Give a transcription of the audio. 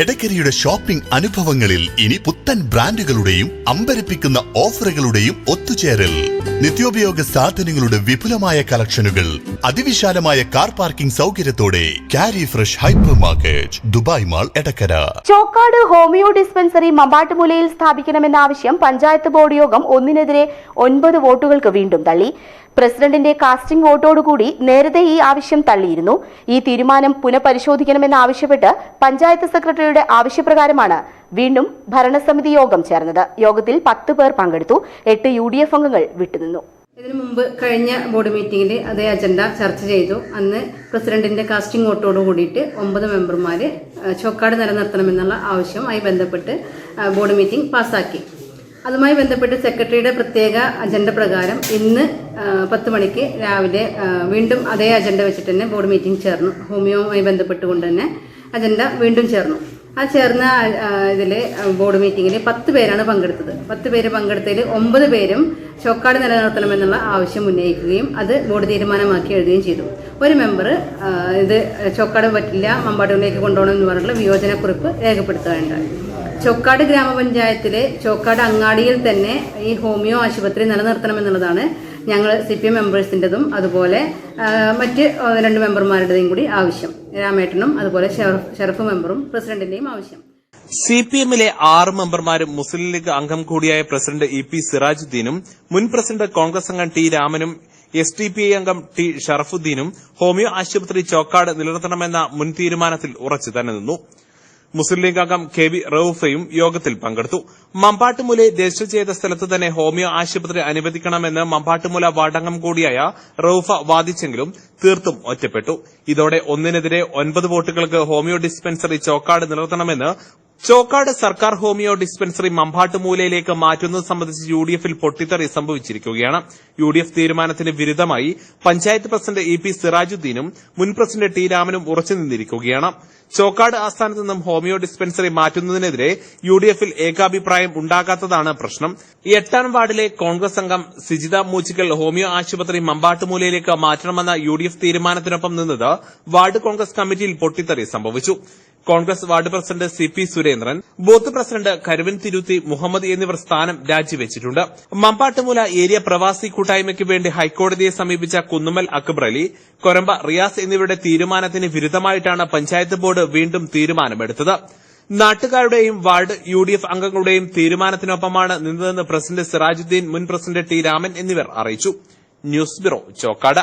എടക്കരയുടെ shopping അനുഭവങ്ങളിൽ ഇനി പുത്തൻ ബ്രാൻഡുകളുടെയും അമ്പരപ്പിക്കുന്ന ഓഫറുകളുടെയും ഒത്തുചേരൽ. നിത്യോപയോഗ സാധനങ്ങളുടെ വിപുലമായ കളക്ഷനുകൾ അതിവിശാലമായ car parking സൗകര്യത്തോടെ Kari fresh hypermarket Dubai mall Edakkara. Chokkad homeo dispensary മമ്പാട്ടുമൂലയിൽ സ്ഥാപിക്കണമെന്ന ആവശ്യം പഞ്ചായത്ത് ബോർഡ് യോഗം ഒന്നിനെതിരെ ഒൻപത് വോട്ടുകൾക്ക് വീണ്ടും തള്ളി. പ്രസിഡന്റിന്റെ കാസ്റ്റിംഗ് വോട്ടോടുകൂടി നേരത്തെ ഈ ആവശ്യം തള്ളിയിരുന്നു. ഈ തീരുമാനം പുനഃപരിശോധിക്കണമെന്നാവശ്യപ്പെട്ട് പഞ്ചായത്ത് സെക്രട്ടറിയുടെ ആവശ്യപ്രകാരമാണ് വീണ്ടും ഭരണസമിതി യോഗം ചേർന്നത്. യോഗത്തിൽ പത്ത് പേർ പങ്കെടുത്തു. എട്ട് യു ഡി എഫ് അംഗങ്ങൾ വിട്ടുനിന്നു. ഇതിനു മുമ്പ് കഴിഞ്ഞ ബോർഡ് മീറ്റിംഗിൽ അതേ അജണ്ട ചർച്ച ചെയ്തു. അന്ന് പ്രസിഡന്റിന്റെ കാസ്റ്റിംഗ് വോട്ടോട് കൂടിയിട്ട് ഒമ്പത് മെമ്പർമാർ ചോക്കാട് നിലനിർത്തണമെന്നുള്ള ആവശ്യവുമായി ബന്ധപ്പെട്ട് ബോർഡ് മീറ്റിംഗ് പാസ്സാക്കി. അതുമായി ബന്ധപ്പെട്ട് സെക്രട്ടറിയുടെ പ്രത്യേക അജണ്ട പ്രകാരം ഇന്ന് പത്ത് മണിക്ക് രാവിലെ വീണ്ടും അതേ അജണ്ട വെച്ചിട്ട് തന്നെ ബോർഡ് മീറ്റിംഗ് ചേർന്നു. ഹോമിയോവുമായി ബന്ധപ്പെട്ടുകൊണ്ട് തന്നെ അജണ്ട വീണ്ടും ചേർന്നു. ആ ചേർന്ന ഇതിൽ ബോർഡ് മീറ്റിങ്ങിൽ പത്ത് പേരാണ് പങ്കെടുത്തത്. പത്ത് പേര് പങ്കെടുത്തതിൽ ഒമ്പത് പേരും ചോക്കാട് നിലനിർത്തണമെന്നുള്ള ആവശ്യം ഉന്നയിക്കുകയും അത് ബോർഡ് തീരുമാനമാക്കി എഴുതുകയും ചെയ്തു. ഒരു മെമ്പർ ഇത് ചോക്കാട് പറ്റില്ല മമ്പാട്ടുകളിലേക്ക് കൊണ്ടുപോകണം എന്ന് പറഞ്ഞിട്ടുള്ള വിയോജനക്കുറിപ്പ് രേഖപ്പെടുത്തുകയുണ്ടായി. ചോക്കാട് ഗ്രാമപഞ്ചായത്തിലെ ചോക്കാട് അങ്ങാടിയിൽ തന്നെ ഈ ഹോമിയോ ആശുപത്രി നിലനിർത്തണമെന്നുള്ളതാണ് ഞങ്ങൾ സി പി എം മെമ്പേഴ്സിന്റെതും അതുപോലെ മറ്റ് രണ്ട് മെമ്പർമാരുടെയും കൂടി ആവശ്യം. രാമേട്ടനും അതുപോലെ ഷെറഫ് മെമ്പറും പ്രസിഡന്റിന്റെയും ആവശ്യം. സി പി എമ്മിലെ ആറ് മെമ്പർമാരും മുസ്ലിം ലീഗ് അംഗം കൂടിയായ പ്രസിഡന്റ് ഇ പി സിറാജുദ്ദീനും മുൻ പ്രസിഡന്റ് കോൺഗ്രസ് അംഗം ടി രാമനും എസ് ടി പി ഐ അംഗം ടി ഷറഫുദ്ദീനും ഹോമിയോ ആശുപത്രി ചോക്കാട് നിലനിർത്തണമെന്ന മുൻ തീരുമാനത്തിൽ ഉറച്ചു തന്നെ നിന്നു. മുസ്ലിം ലീഗ് അംഗം കെ വി റൌഫയും യോഗത്തിൽ പങ്കെടുത്തു. മമ്പാട്ടുമുലെ രജിസ്റ്റർ ചെയ്ത സ്ഥലത്ത് തന്നെ ഹോമിയോ ആശുപത്രി അനുവദിക്കണമെന്ന് മമ്പാട്ടുമുല വാർഡംഗം കൂടിയായ റൌഫ വാദിച്ചെങ്കിലും തീർത്തും ഒറ്റപ്പെട്ടു. ഇതോടെ ഒന്നിനെതിരെ ഒൻപത് വോട്ടുകൾക്ക് ഹോമിയോ ഡിസ്പെൻസറി ചോക്കാട് നിലനിർത്തണമെന്ന് ചോക്കാട് സർക്കാർ ഹോമിയോ ഡിസ്പെൻസറി മമ്പാട്ടുമൂലയിലേക്ക് മാറ്റുന്നത് സംബന്ധിച്ച് യു ഡി എഫിൽ പൊട്ടിത്തെറി സംഭവിച്ചിരിക്കുകയാണ്. യു ഡി എഫ് തീരുമാനത്തിന് വിരുദ്ധമായി പഞ്ചായത്ത് പ്രസിഡന്റ് ഇ പി സിറാജുദ്ദീനും മുൻ പ്രസിഡന്റ് ടി രാമനും ഉറച്ചു നിന്നിരിക്കുകയാണ്. ചോക്കാട് ആസ്ഥാനത്ത് നിന്നും ഹോമിയോ ഡിസ്പെൻസറി മാറ്റുന്നതിനെതിരെ യു ഡി എഫിൽ ഏകാഭിപ്രായം ഉണ്ടാകാത്തതാണ് പ്രശ്നം. എട്ടാം വാർഡിലെ കോൺഗ്രസ് അംഗം സിജിത മൂച്ചിക്കൽ ഹോമിയോ ആശുപത്രി മമ്പാട്ടുമൂലയിലേക്ക് മാറ്റണമെന്ന യു ഡി എഫ് തീരുമാനത്തിനൊപ്പം നിന്നത് വാർഡ് കോൺഗ്രസ് കമ്മിറ്റിയിൽ പൊട്ടിത്തെറി സംഭവിച്ചു. Congress ward president C P Surendran booth president കരുവിൻ തിരുത്തി മുഹമ്മദ് എന്നിവർ സ്ഥാനം രാജിവെച്ചിട്ടുണ്ട്. മമ്പാട്ടുമൂല ഏരിയ പ്രവാസി കൂട്ടായ്മയ്ക്ക് വേണ്ടി ഹൈക്കോടതിയെ സമീപിച്ച കുന്നുമൽ അക്ബർ അലി കൊരമ്പ റിയാസ് എന്നിവരുടെ തീരുമാനത്തിന് വിരുദ്ധമായിട്ടാണ് പഞ്ചായത്ത് ബോർഡ് വീണ്ടും തീരുമാനമെടുത്തത്. നാട്ടുകാരുടെയും വാർഡ് യു ഡി എഫ് അംഗങ്ങളുടെയും തീരുമാനത്തിനൊപ്പമാണ് നിന്നതെന്ന് പ്രസിഡന്റ് സിറാജുദ്ദീൻ മുൻ പ്രസിഡന്റ് ടി രാമൻ എന്നിവർ അറിയിച്ചു. News bureau Chokkad.